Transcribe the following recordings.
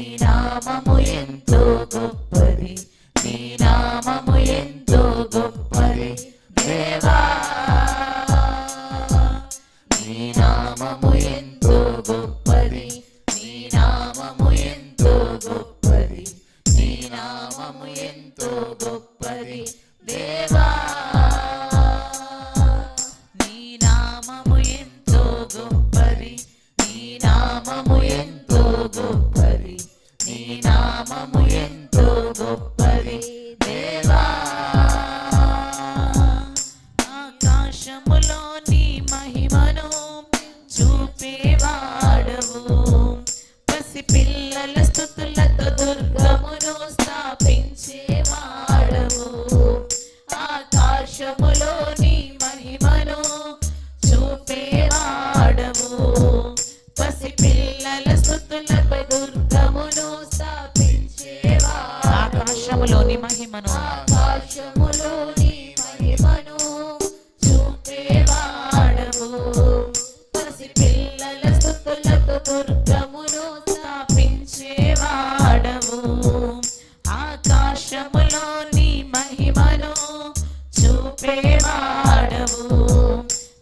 నీ నామము ఎంతో గొప్పది. నీ నామము ఎంతో గొప్పది. దేవా నీ నామము ఎంతో గొప్పది. నీ నామము ఎంతో గొప్పది. నీ నామము ఎంతో గొప్పది. దేవా. నామము ఎంతో గొప్పది దేవా. ఆకాశములో నీ మహిమను చూపేవాడవు. పసి పిల్లల స్థుతులతో దుర్గమును స్థాపించేవాడవు. ఆకాశములో నీ మహిమను చూపేవాడవు. ఆకాశములోని మహిమను ఆకాశములోని మహిమను చూపేవాడవు పసి పిల్లల స్థుతులతో దుర్గమును స్థాపించేవాడవు ఆకాశములోని మహిమను చూపేవాడవు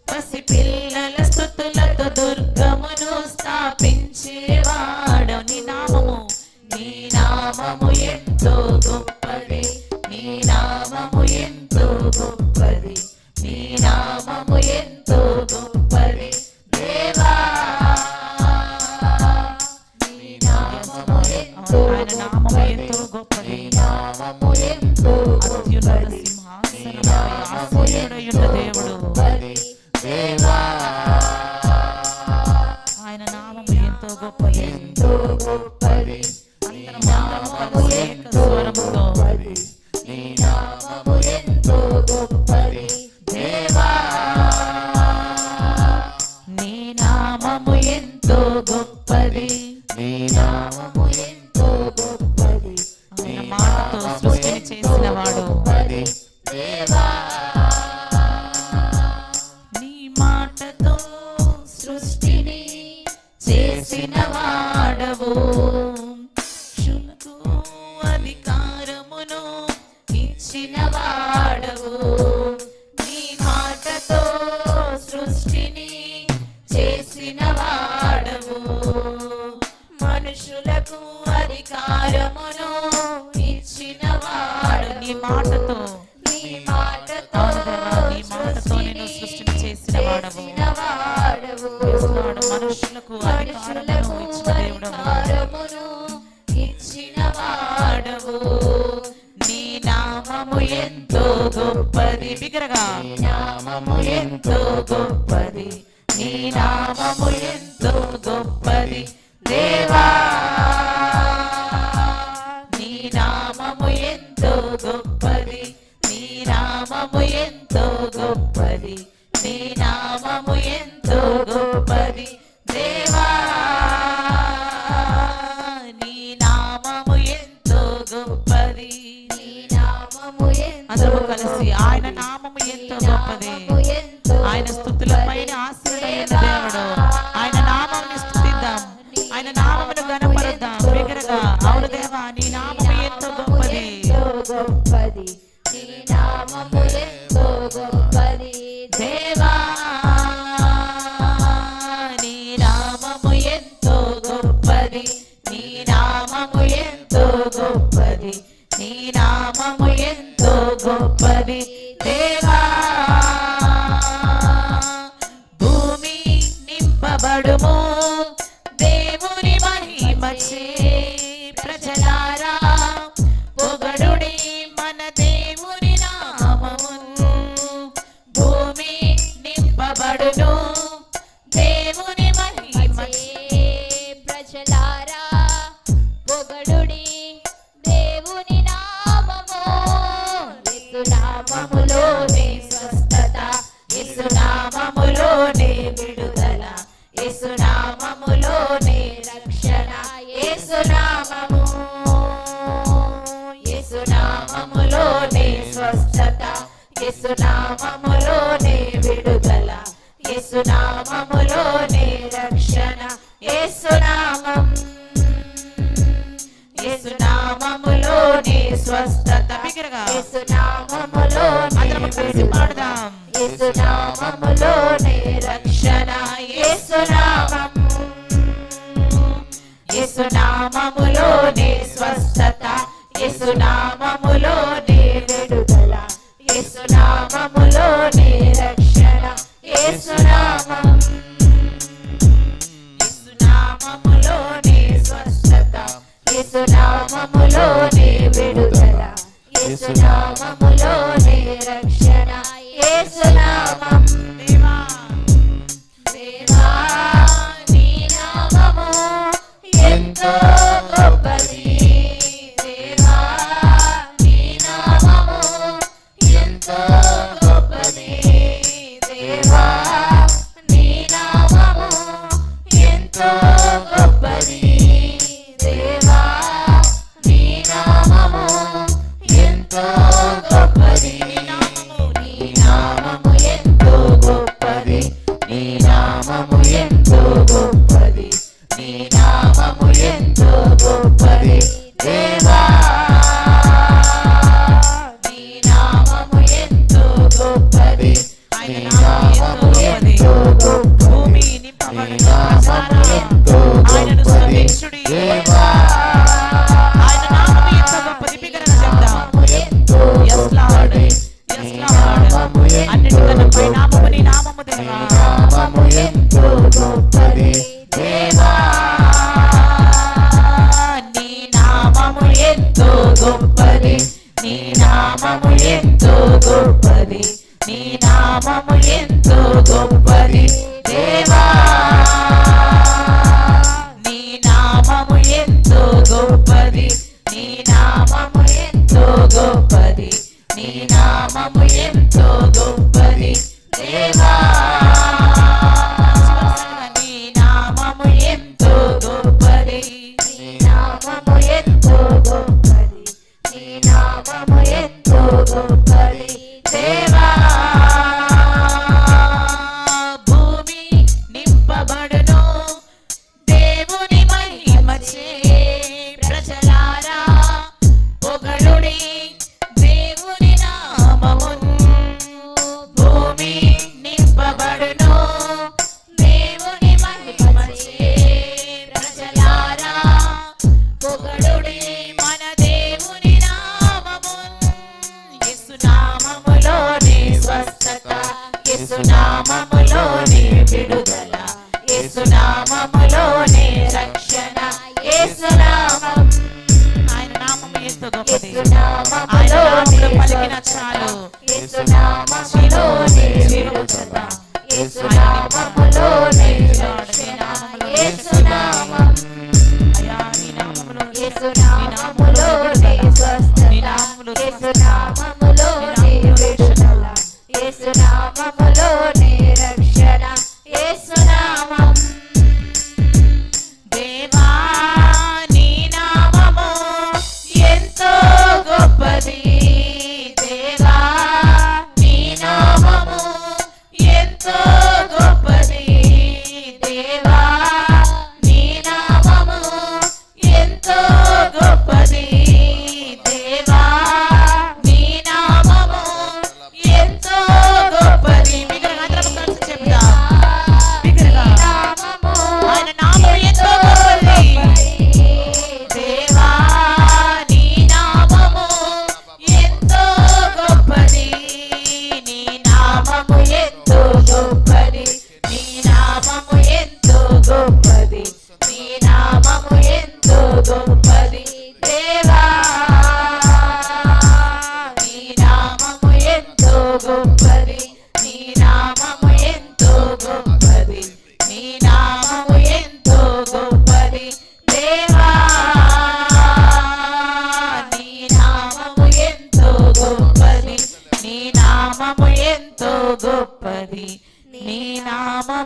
పసి పిల్లల స్థుతులతో దుర్గమును స్థాపించేవాడవు నీ నామము నీ నామము ఎంతో గొప్పది నీ నామము ఎంతో గొప్పది. నీ నామము ఎంతో గొప్పది. దేవా నీ నామము ఎంతో నామము ఎంతో గొప్పది. నామము ఎంతో అత్యున్నత గొప్పది. చేసిన వాడవు. శునకు అధికారమును ఇచ్చిన వాడవు. నీ మాటతో సృష్టిని చేసిన వాడవు. మనుషులకు అధికారమును ఇచ్చిన వాడు నీ మాటతో నీ మాటతో నీ మాటతో నిన్ను సృష్టిని చేసిన వాడవు. చేసినవాడు మనుషులకు అధికారమును ఇచ్చిన దేవుడవు. ఇచ్చిన వాడవు. నీ నామము ఎంతో గొప్పది. బిగరగా నామము ఎంతో గొప్పది. నీ నామము ఎంతో గొప్పది. దేవా నీ నామము ఎంతో గొప్పది. నీ నామము ఎంతో గొప్పది. నీ నామము ఎంతో గొప్పది. దేవా నీ నామము ఎంతో గొప్పది. నీ నామము ఎంతో అందరము కలిసి ఆయన నామము ఎంతో గొప్పది. ఆయన దేవుడు. గొప్పది నామములోనే స్వస్థత. యేసునామములోనే విడుదల. యేసునామములోనే రక్షణ. యేసునామము యేసునామములోనే స్వస్థత. యేసునామములోనే విడుదల. యేసునామములోనే రక్షణ. యేసునామం నామం. స్వస్థత నామములోనే స్వస్థత. పాడదాం. రక్షణ యేసునామము. యేసునామములోనే స్వస్థత. యేసునామములోనే విడుదల. యేసునామములోనే రక్షణ. యేసునామం యేసునామములోనే స్వస్థత. యేసునామములోనే యేసునామములోనే రక్షణ ఆయనను గొప్పది ఆయన నామము గొప్పది చెప్దాం అన్నిటికన్నా పై నామము నీ నామము దేవా నామము ఎంతో గొప్పది దేవా నీ నామము ఎంతో గొప్పది. నీ నామము ఎంతో గొప్పది. నామము ఎంతో గొప్పది. నీ నామము ఎంతో గొప్పది. దేవా నీ నామము ఎంతో గొప్పది. నీ నామము ఎంతో గొప్పది. నీ నామము ఎంతో గొప్పది. దేవా యేసునామములోనే రక్షణ యేసునామం ఆయన నామము ఎంతో గొప్పది ఆయన నామములో పలికిన. చాలు. యేసునామములోనే విడుదల యేసునామములోనే రక్షణ. యేసునామం అయ్యా నీ నామములో యేసునామములోనే స్వస్థత. నీ నామములో యేసునామములోనే విడుదల. యేసునామములోనే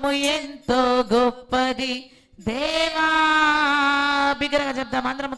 నామము ఎంతో గొప్పది దేవా. బిగ్గరగా చెప్తాం అందరం